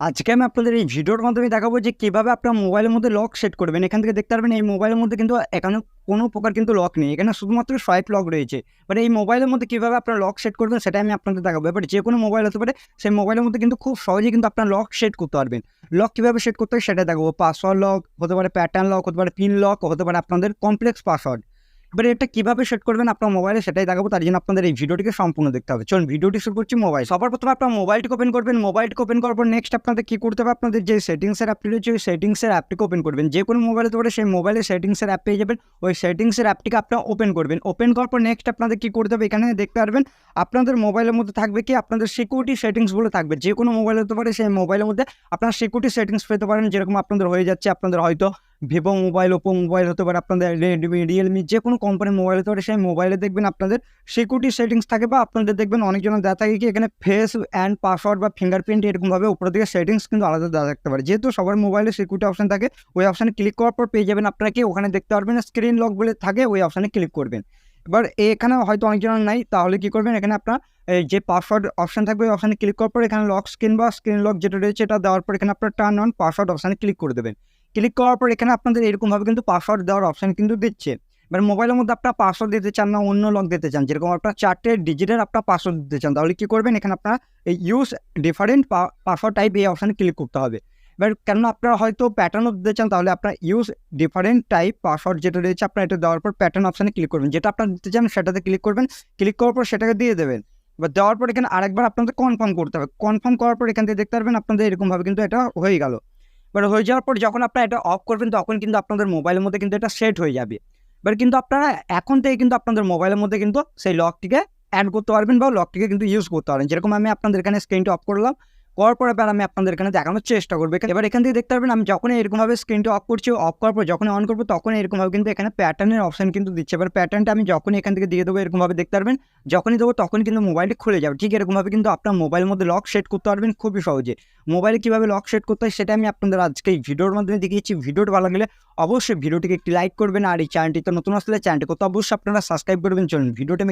আজকে আমি আপনাদের এই ভিডিওর মাধ্যমে দেখাবো যে কীভাবে আপনার মোবাইলের মধ্যে লক সেট করবেন। এখান থেকে দেখতে পারবেন এই মোবাইলের মধ্যে কিন্তু এখানে কোনো প্রকার কিন্তু লক নেই। এখানে শুধুমাত্র সোয়াইপ লক রয়েছে। বাট এই মোবাইলের মধ্যে কীভাবে আপনার লক সেট করবেন সেটা আমি আপনাদের দেখাবো। এবার যে কোনো মোবাইল হতে পারে, সেই মোবাইলের মধ্যে কিন্তু খুব সহজেই কিন্তু আপনার লক সেট করতে পারবেন। লক কীভাবে সেট করতে হবে সেটা দেখাবো। পাসওয়ার্ড লক হতে পারে প্যাটার্ন লক হতে পারে পিন লক হতে পারে আপনাদের কমপ্লেক্স পাসওয়ার্ড এবার এটা কীভাবে সেট করবেন আপনার মোবাইলে সেটাই দেখাবো, তার জন্য আপনাদের এই ভিডিওটিকে সম্পূর্ণ দেখতে হবে। চলুন, ভিডিওটি শুরু করছি মোবাইল সবার প্রথমে আপনার মোবাইলটিকে ওপেন করবেন। মোবাইলটিকে ওপেন করার পর নেক্সট আপনাদের কী করতে হবে? আপনাদের যে সেটিংসের অ্যাপটি রয়েছে, ওই সেটিংসের অ্যাপটিকে ওপেন করবেন। যে কোনো মোবাইল পারে সেই মোবাইলে সেটিংসের অ্যাপ পেয়ে যাবেন। ওই সেটিংসের অ্যাপটিকে আপনারা ওপেন করবেন। ওপেন করার পর নেক্সট আপনাদের কী করতে হবে? এখানে দেখতে পারবেন, আপনাদের মোবাইলের মধ্যে থাকবে কি? আপনাদের সিকিউরিটি সেটিংসগুলো থাকবে। যে কোনো মোবাইল হতে পারে সেই মোবাইলের মধ্যে আপনার সিকিউরিটি সেটিংস পেতে পারেন। যেরকম আপনাদের হয়ে যাচ্ছে, আপনাদের হয়তো ভিভো মোবাইল ওপো মোবাইল হতে পারে আপনাদের রেডমি রিয়েলমি যে কোনো কোম্পানির মোবাইল হতে পারে, সেই মোবাইলে দেখবেন আপনাদের সিকিউরিটি সেটিংস থাকে বা আপনাদের দেখবেন অনেকজনের দেওয়া থাকে কি এখানে ফেস অ্যান্ড পাসওয়ার্ড বা ফিঙ্গারপ্রিন্ট এরকমভাবে উপর দিকে সেটিংস কিন্তু আলাদা দেওয়া থাকতে পারে। যেহেতু সবার মোবাইলে সিকিউরিটি অপশন থাকে, ওই অপশানে ক্লিক করার পর পেয়ে যাবেন আপনারা কি ওখানে দেখতে পারবেন স্ক্রিন লক বলে থাকে, ওই অপশানে ক্লিক করবেন। এবার এখানে হয়তো অনেকজনের নাই, তাহলে কি করবেন, এখানে আপনার যে পাসওয়ার্ড অপশান থাকবে, ওই অপশানে ক্লিক করার পর এখানে লক স্ক্রিন বা স্ক্রিন লক যেটা রয়েছে, এটা দেওয়ার পর এখানে আপনার টার্ন অন পাসওয়ার্ড অপশানে ক্লিক করে দেবেন। ক্লিক করার পর এখানে আপনাদের এরকমভাবে কিন্তু পাসওয়ার্ড দেওয়ার অপশান কিন্তু দিচ্ছে। এবার মোবাইলের মধ্যে আপনার পাসওয়ার্ড দিতে চান না, অন্য লক দিতে চান, যেরকম আপনার চারটে ডিজিটের আপনার পাসওয়ার্ড দিতে চান, তাহলে কী করবেন? এখানে আপনার এই ইউজ ডিফারেন্ট পাসওয়ার্ড টাইপ এই অপশানে ক্লিক করতে হবে। এবার কেন আপনারা হয়তো প্যাটার্নও দিতে চান, তাহলে আপনার ইউজ ডিফারেন্ট টাইপ পাসওয়ার্ড যেটা রয়েছে আপনার এটা দেওয়ার পর প্যাটার্ন অপশানে ক্লিক করবেন। যেটা আপনার দিতে চান সেটাতে ক্লিক করবেন ক্লিক করার পর সেটাকে দিয়ে দেবেন। এবার দেওয়ার পর এখানে আরেকবার আপনাদের কনফার্ম করতে হবে। কনফার্ম করার পর এখান থেকে দেখতে পারবেন আপনাদের এরকমভাবে কিন্তু এটা হয়ে গেল। এবার হয়ে যাওয়ার পর যখন আপনারা এটা অফ করবেন, তখন কিন্তু আপনাদের মোবাইলের মধ্যে কিন্তু এটা সেট হয়ে যাবে। এবার কিন্তু আপনারা এখন থেকে কিন্তু আপনাদের মোবাইলের মধ্যে কিন্তু সেই লকটিকে অ্যাড করতে পারবেন বা লকটিকে কিন্তু ইউজ করতে পারেন যেরকম আমি আপনাদের এখানে স্ক্রিনটা অফ করলাম করার পর এবার আমি আপনাদের এখানে দেখানোর চেষ্টা করব। এবার এখান থেকে দেখতে পারবেন, আমি যখন এরকমভাবে স্ক্রিনটা অফ করছি অফ করার পর যখন অন করব তখন এরকমভাবে কিন্তু এখানে প্যাটার্নের অপশন কিন্তু দিচ্ছে। এবার প্যাটার্নটা আমি যখনই এখান থেকে দিয়ে দেবো, এরকমভাবে দেখতে পারবেন, যখনই দেবো তখন কিন্তু মোবাইলটি খুলে যাবে। ঠিক এরকমভাবে কিন্তু আপনার মোবাইলের মধ্যে লক সেট করতে পারবেন খুবই সহজে। মোবাইলে কীভাবে লক সেট করতে হয় সেটা আমি আপনাদের আজকে এই ভিডিওর মাধ্যমে দেখিয়েছি। ভিডিওটা ভালো লাগলে অবশ্যই ভিডিওটিকে একটি লাইক করবেন, আর এই চ্যানেলটি তো নতুন আসলে চ্যানেলটি করতে অবশ্যই আপনারা সাবস্ক্রাইব করবেন। চলুন, ভিডিওটা